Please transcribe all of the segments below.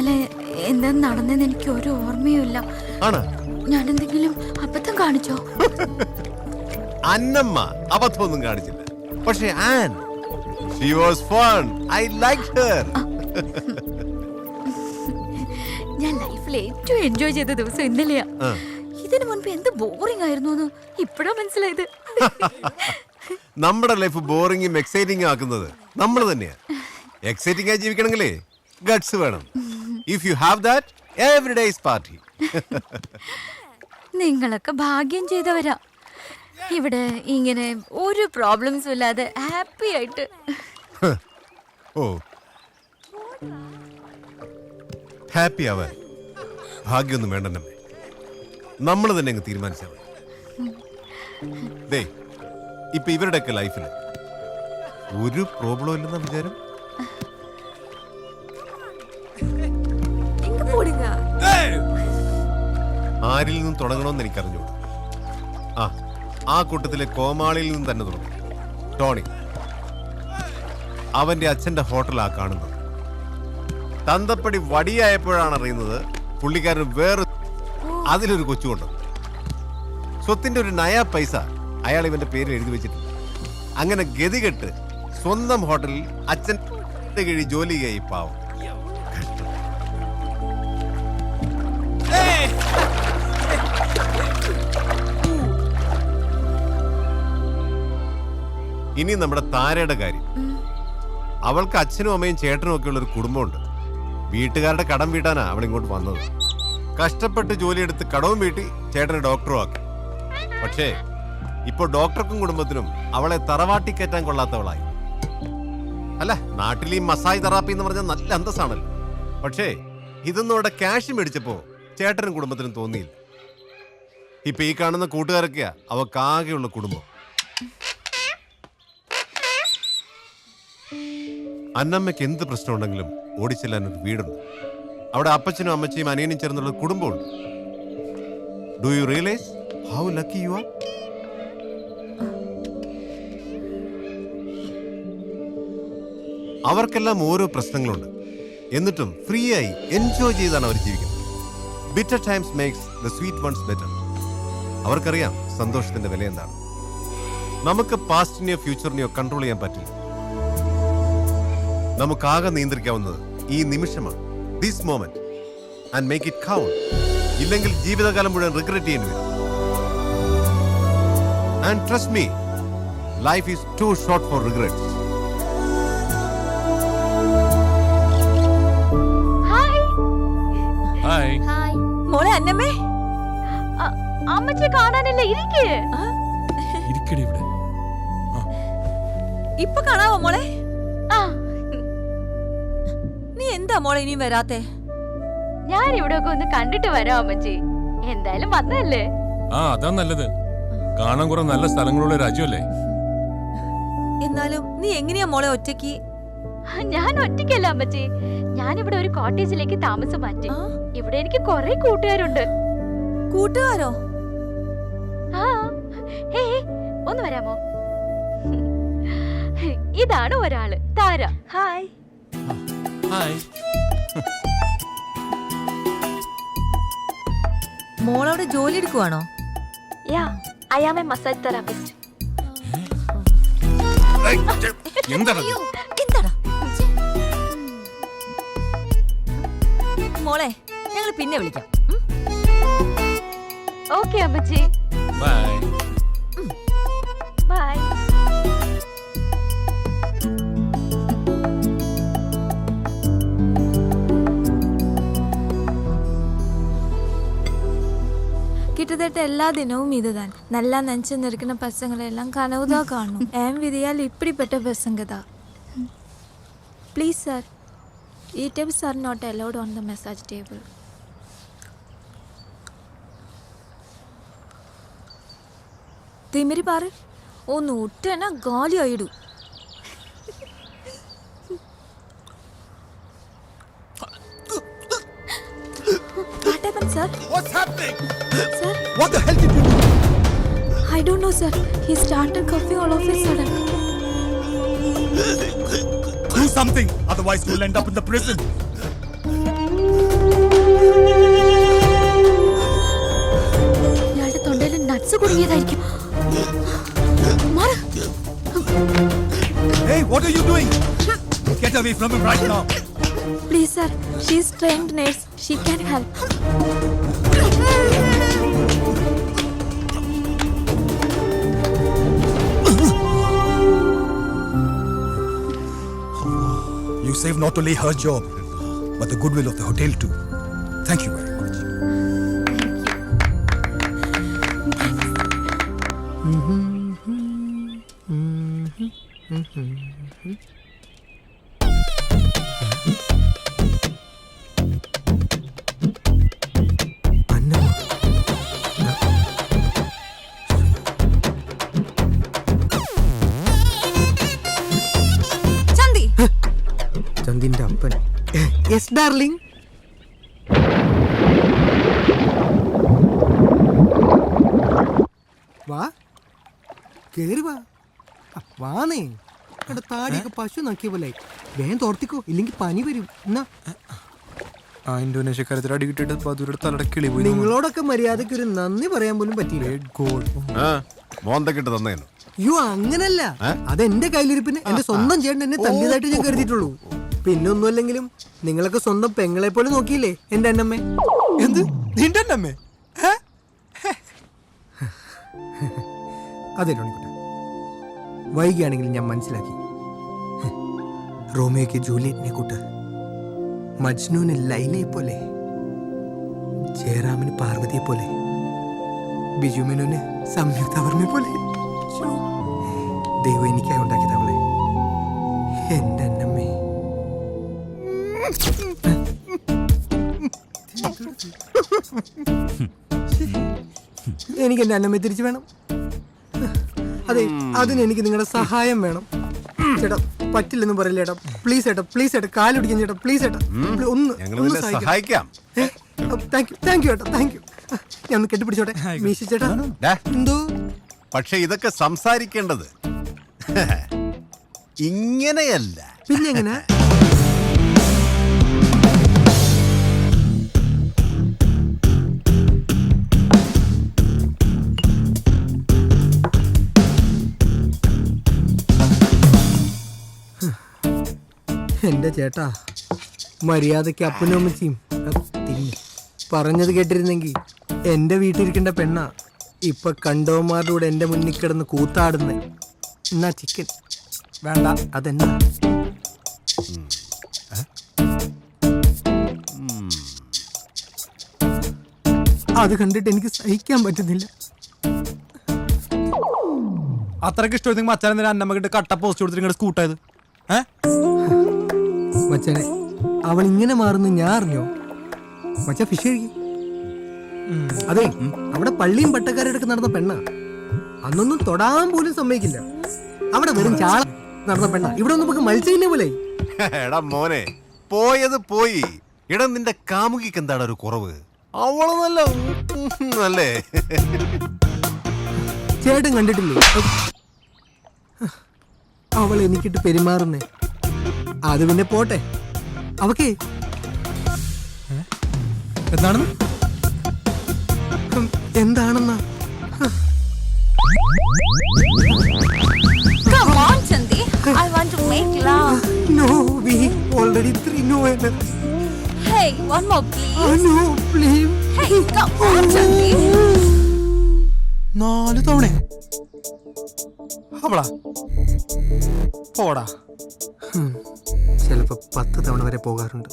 ഇന്നലെ എന്താ നടന്നെന്ന് എനിക്ക് ഒരു ഓർമ്മയുമില്ല. ഞാൻ എന്തെങ്കിലും അബദ്ധം കാണിച്ചോ? അന്നമ്മ അബദ്ധമൊന്നും കാണിച്ചില്ല. പക്ഷേ and she was fun I like her ഞാൻ ലൈഫിൽ ഏറ്റവും എൻജോയ് ചെയ്ത ദിവസം ഇന്നലെയാ. ഇതിനു മുൻപ് എന്ത് ബോറിംഗ് ആയിരുന്നു എന്ന് ഇപ്പഴാ മനസ്സിലായത്. നമ്മുടെ ലൈഫ് ബോറിംഗും എക്സൈറ്റിംഗും ആക്കുന്നത് നമ്മൾ തന്നെയാ. എക്സൈറ്റിംഗ് ആയി ജീവിക്കണമെങ്കിലേ ഗട്സ് വേണം. If you have that every day is party നിങ്ങളൊക്കെ ഭാഗ്യം ചെയ്തവരാ. ഇവിടെ ഇങ്ങനെ ഒരു പ്രോബ്ലംസും ഇല്ലാതെ ഹാപ്പി ആയിട്ട്. ഓ. ഹാപ്പി ആവാൻ ഭാഗ്യമൊന്നും വേണ്ടെന്നമ്മേ നമ്മൾ തന്നെ അങ്ങ് തീരുമാനിച്ചാൽ ദേ ഇപ്പൊ ഇവരുടെയൊക്കെ ലൈഫിൽ ഒരു പ്രോബ്ലം ഇല്ലെന്ന വിചാരം? ആരിൽ നിന്നും തുടങ്ങണമെന്ന് എനിക്കറിഞ്ഞു ആ ആ കൂട്ടത്തിലെ കോമാളിയിൽ നിന്ന് തന്നെ തുടങ്ങും. ടോണി അവന്റെ അച്ഛന്റെ ഹോട്ടലാ കാണുന്നത്. തന്തപ്പടി വടിയായപ്പോഴാണ് അറിയുന്നത് പുള്ളിക്കാരൻ വേറെ അതിലൊരു കൊച്ചുകൊണ്ട് സ്വത്തിന്റെ ഒരു നയാ പൈസ അയാൾ ഇവന്റെ പേര് എഴുതി വെച്ചിട്ടുണ്ട്. അങ്ങനെ ഗതികെട്ട് സ്വന്തം ഹോട്ടലിൽ അച്ഛൻ കീഴിൽ ജോലി ചെയ്യായി പാവം. ഇനി നമ്മുടെ താരയുടെ കാര്യം. അവൾക്ക് അച്ഛനും അമ്മയും ചേട്ടനും ഒക്കെ ഉള്ള ഒരു കുടുംബമുണ്ട്. വീട്ടുകാരുടെ കടം വീട്ടാനാ അവൾ ഇങ്ങോട്ട് വന്നത്. കഷ്ടപ്പെട്ട് ജോലിയെടുത്ത് കടവും വീട്ടി ചേട്ടനെ ഡോക്ടറും ആക്കി. പക്ഷേ ഇപ്പൊ ഡോക്ടർക്കും കുടുംബത്തിനും അവളെ തറവാട്ടി കയറ്റാൻ കൊള്ളാത്തവളായി. അല്ല നാട്ടിൽ ഈ മസാജ് തെറാപ്പി എന്ന് പറഞ്ഞാൽ നല്ല അന്തസ്സാണല്ലോ. പക്ഷേ ഇതൊന്നും അവിടെ ക്യാഷ് മേടിച്ചപ്പോ ചേട്ടനും കുടുംബത്തിനും തോന്നിയില്ല. ഇപ്പൊ ഈ കാണുന്ന കൂട്ടുകാരൊക്കെയാ അവക്കാകെയുള്ള കുടുംബം. അന്നമ്മയ്ക്ക് എന്ത് പ്രശ്നമുണ്ടെങ്കിലും ഓടിച്ചെല്ലാൻ ഒരു വീടുണ്ട്. അവിടെ അപ്പച്ചനും അമ്മച്ചയും അനിയനും ചേർന്നുള്ള കുടുംബമുണ്ട് do you realise how lucky you are അവർക്കെല്ലാം ഓരോ പ്രശ്നങ്ങളുണ്ട്. എന്നിട്ടും ഫ്രീ ആയി എൻജോയ് ചെയ്താണ് അവർ ജീവിക്കുന്നത്. Bitter times makes the sweet ones better അവർക്കറിയാം സന്തോഷത്തിന്റെ വില എന്താണ്. നമുക്ക് പാസ്റ്റിനെയോ ഫ്യൂച്ചറിനെയോ കൺട്രോൾ ചെയ്യാൻ പറ്റില്ല. നമുക്കാകെ നിയന്ത്രിക്കാവുന്നത് ഈ നിമിഷമാണ്. This moment and make it count ഇല്ലെങ്കിൽ ജീവിതകാലം മുഴുവൻ റിഗ്രറ്റ് ചെയ്യേണ്ടി വരും. And trust me life is too short for regrets hi hi hi മോളെ അന്നമ്മേ. അമ്മച്ചി കാണാനില്ല? ഇരിക്കേ. ഇരിക്കടി ഇവിടെ. ഇപ്പൊ കാണാവോ മോളെ? എന്താ മോളെ ഇനിയും വരാത്തെ? ഞാൻ ഇവിടെ ഒക്കെ ഒന്ന് കണ്ടിട്ട് വരാം അമ്മച്ചി. എന്തായാലും വന്നല്ലേ ആ അതാ നല്ലത്. കാണാൻ കുറെ നല്ല സ്ഥലങ്ങളുള്ള രാജ്യമല്ലേ? എന്നാലും നീ എങ്ങനെയാ മോളെ ഒറ്റയ്ക്ക്? ഞാൻ ഒറ്റയ്ക്കല്ല അമ്മച്ചി. ഞാൻ ഇവിടെ ഒരു കോട്ടേജിലേക്ക് താമസം മാറ്റി. ഇവിടെ എനിക്ക് കുറെ കൂട്ടുകാരുണ്ട്. കൂട്ടുകാരോ? ആ ഹേ ഒന്ന് വരാമോ? ഇതാണ് ഒരാൾ താര. ഹായ്. ഹായ് അവിടെ ജോലി എടുക്കുവാണോ? Yeah I am a massage therapist എന്താണ് എന്താടാ? മോളെ ഞങ്ങൾ പിന്നെ വിളിക്കാം? ഓക്കെ അമ്മച്ചി. ബൈ கிட்டத்தட்ட எல்லா தினமும் இதுதான் நல்லா நினச்சி நிற்கிற பசங்களை எல்லாம் கனவு தான் காணும் என் விதியால் இப்படிப்பட்ட பசங்க தான் ப்ளீஸ் சார் ഈ tips are not allowed on the massage table Thimiri പാറ് ഒന്ന് ഒറ്റന ഗാലി ആയിടൂ What happened, sir? What's happening? Sir, What the hell did you do? I don't know, sir. He started coughing all of a sudden. Do something, otherwise you'll end up in the prison. ഇയാളുടെ തൊണ്ടയിൽ nuts കുടുങ്ങിയതായിരിക്കും മാറ്. Hey, what are you doing? Get away from him right now. Please, sir. She's trained nurse. She can help. Not only her job, but the goodwill of the hotel too. Thank you very yes darling വാ. കേറി വാ. വാന്നേ. എടാ താടിയൊക്കെ പശു നോക്കിയ പോലെ. വേഗം തോർത്തിക്കോ. ഇല്ലെങ്കിൽ പനി വരും. എന്നാ? ആ. ഇന്തോനേഷ്യക്കാരത്തിൽ അടി കിട്ടിയിട്ട് പതുരുടെ തലയുടെ കിളി പോയി നിങ്ങളോടൊക്കെ മര്യാദയ്ക്ക് ഒരു നന്ദി പറയാൻ പോലും പറ്റിയില്ല. മോന്തക്കിട്ട് തന്നേനു. അയ്യോ അങ്ങനല്ല. അതെന്റെ കയ്യിലിരിപ്പിന് എന്റെ സ്വന്തം ചേട്ടൻ എന്നെ തല്ലിയതായിട്ട് ഞാൻ കരുതിയിട്ടുള്ളൂ. പിന്നെ ഒന്നുമല്ലെങ്കിലും നിങ്ങളൊക്കെ സ്വന്തം പെങ്ങളെ പോലെ നോക്കിയില്ലേ എന്റെ അന്നമ്മേ? എന്ത്? നിന്റെ അന്നമ്മേ? അതെ ടോണിക്കുട്ട വൈകിയാണെങ്കിലും ഞാൻ മനസ്സിലാക്കി. റോമിയോക്ക് ജൂലിയറ്റിനെ കൂട്ട് മജ്നുവിന് ലൈലയെ പോലെ ജയറാമിന് പാർവതിയെ പോലെ ബിജുമേനോന് സംയുക്ത വർമ്മയെ പോലെ. ദൈവം എനിക്കായി ഉണ്ടാക്കിയത് അവളെ. എനിക്ക് എന്റെ അന്നമ്മയെ തിരിച്ചു വേണം. അതെ അതിന് എനിക്ക് നിങ്ങളുടെ സഹായം വേണം. ചേട്ടാ പറ്റില്ലെന്ന് പറയില്ല ചേട്ടാ? പ്ലീസ് ചേട്ടാ പ്ലീസ് ചേട്ടാ കാലുടിക്കാൻ ചേട്ടാ പ്ലീസ് ചേട്ടാ. ഒന്ന് ഒന്ന് സഹായിക്കാം. താങ്ക് യു താങ്ക് യു ചേട്ടാ താങ്ക് യു ഞാൻ ഒന്ന് കെട്ടിപ്പിടിച്ചോട്ടെ മീശ ചേട്ടാ. എന്തോ? പക്ഷെ ഇതൊക്കെ സംസാരിക്കേണ്ടത്. ഇങ്ങനെയല്ല പിന്നെ എങ്ങനെ? എന്റെ ചേട്ടാ? മര്യാദയ്ക്ക് അപ്പനും അമ്മച്ചിയും പറഞ്ഞത് കേട്ടിരുന്നെങ്കിൽ എന്റെ വീട്ടിലിരിക്കേണ്ട പെണ്ണ. ഇപ്പൊ കണ്ടോമാരുടെ കൂടെ എന്റെ മുന്നിൽ കിടന്ന് കൂത്താടുന്നേ. എന്നാ ചിക്കൻ വേണ്ട അതെന്നാ? അത് കണ്ടിട്ട് എനിക്ക് സഹിക്കാൻ പറ്റുന്നില്ല. അത്രയ്ക്ക് ഇഷ്ടമായിരുന്നെങ്കിൽ മച്ചാൻ എന്തിനാ അന്നമ്മ കിട്ട് പോസ്റ്റ് കൊടുത്തിട്ട് നിങ്ങളുടെ സ്കൂട്ടായത് ഏഹ് മച്ചനെ അവൾ ഇങ്ങനെ മാറുന്ന ഞാൻ അറിഞ്ഞോ? മച്ച ഫിഷ് കഴിക്കും. അതെ അവിടെ പള്ളിയും പട്ടക്കാരുടെ നടന്ന പെണ്ണാ. അന്നൊന്നും തൊടാൻ പോലും സമ്മതിക്കില്ല. അവിടെ വെറും ചാള നടന്ന പെണ്ണാ. ഇവിടെ ഒന്നും നമുക്ക് മത്സ്യമില്ല പോലെ. എടാ മോനെ പോയത് പോയി. എടാ നിന്റെ കാമുകിക്ക് എന്താണ് ഒരു കുറവ്? അവൾ നല്ല അല്ലേ? ചേട്ടൻ കണ്ടിട്ടില്ലേ? അവൾ എനിക്കിട്ട് പെരുമാറുന്നേ. അത് പിന്നെ പോട്ടെ. അവക്ക്. എന്താണെന്ന്? എന്താണെന്ന? Uh, അവളാ. പോടാ. 嗯。ചിലപ്പോ പത്ത് തവണ വരെ പോകാറുണ്ട്?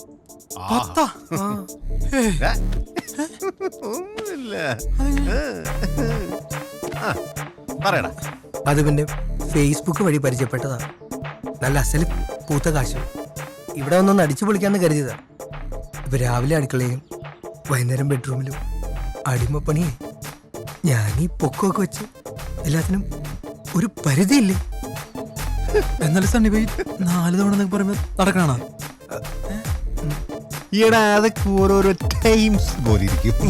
പറയടാ. അത് പിന്നെ ഫേസ്ബുക്ക് വഴി പരിചയപ്പെട്ടതാ. നല്ല അസൽ പൂത്ത കാശ്. ഇവിടെ ഒന്നൊന്ന് അടിച്ചു പൊളിക്കാന്ന് കരുതിയതാ. ഇപ്പൊ രാവിലെ അടുക്കളയിലും വൈകുന്നേരം ബെഡ്റൂമിലും അടിമപ്പണിയെ ഞാൻ ഈ പൊക്കമൊക്കെ വെച്ച് എല്ലാത്തിനും ഒരു പരിധിയില്ലേ? എന്നാലും സണ്ണി പോയി നാല് തവണ എന്നൊക്കെ പറയുമ്പോൾ നടക്കണ ഈടാ അതൊക്കെ ഓരോരോ ടൈംസ് പോലെ ഇരിക്കും.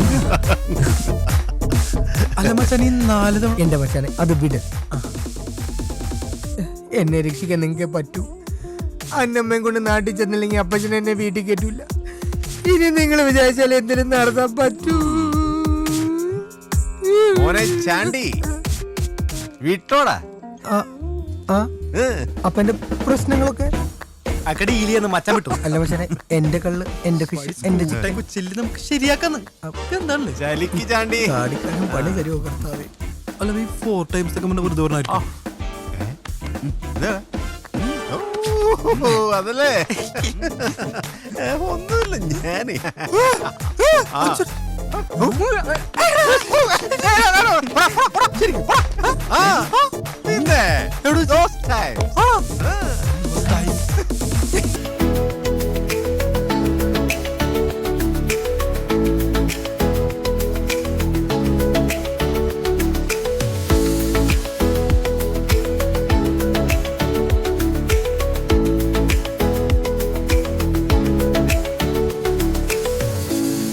അല്ല മച്ചാൻ ഈ നാല് തവണ എന്റെ മച്ചാനെ അത് വിട്. എന്നെ രക്ഷിക്കാൻ നിങ്ങൾക്ക് പറ്റൂ. അന്നമ്മയും കൊണ്ട് നാട്ടിൽ ചെന്നില്ലെങ്കിൽ അപ്പച്ചൻ എന്നെ വീട്ടിൽ കയറ്റൂല. ഇനി നിങ്ങൾ വിചാരിച്ചാൽ എന്തിനും നടത്താൻ പറ്റൂ. മോനെ ചാണ്ടി വിട്ടോടാ. ആ, ആ. അപ്പൊ എന്റെ പ്രശ്നങ്ങളൊക്കെ? അക്കടെ മച്ചാൻ വിട്ടു. അല്ല പക്ഷേ എന്റെ കള്ള് എന്റെ ഫിഷ് എന്റെ ചിക്കൻ ചില്ലി നമുക്ക് ശരിയാക്കാന്ന്. എന്താണ് ചലിക്ക് ചാണ്ടി. ചാടിക്കാനും പണി തരുമോ കർത്താവേ? അല്ല ഈ ഫോർ ടൈംസ് ഒക്കെ മുന്നേ വെറുതെ പറഞ്ഞായിരിക്കും ഇത്? ഓ, അതല്ലേ? ഏ, ഒന്നുമില്ല ഞാനേ. ആ. time. Hold on. Uh, time.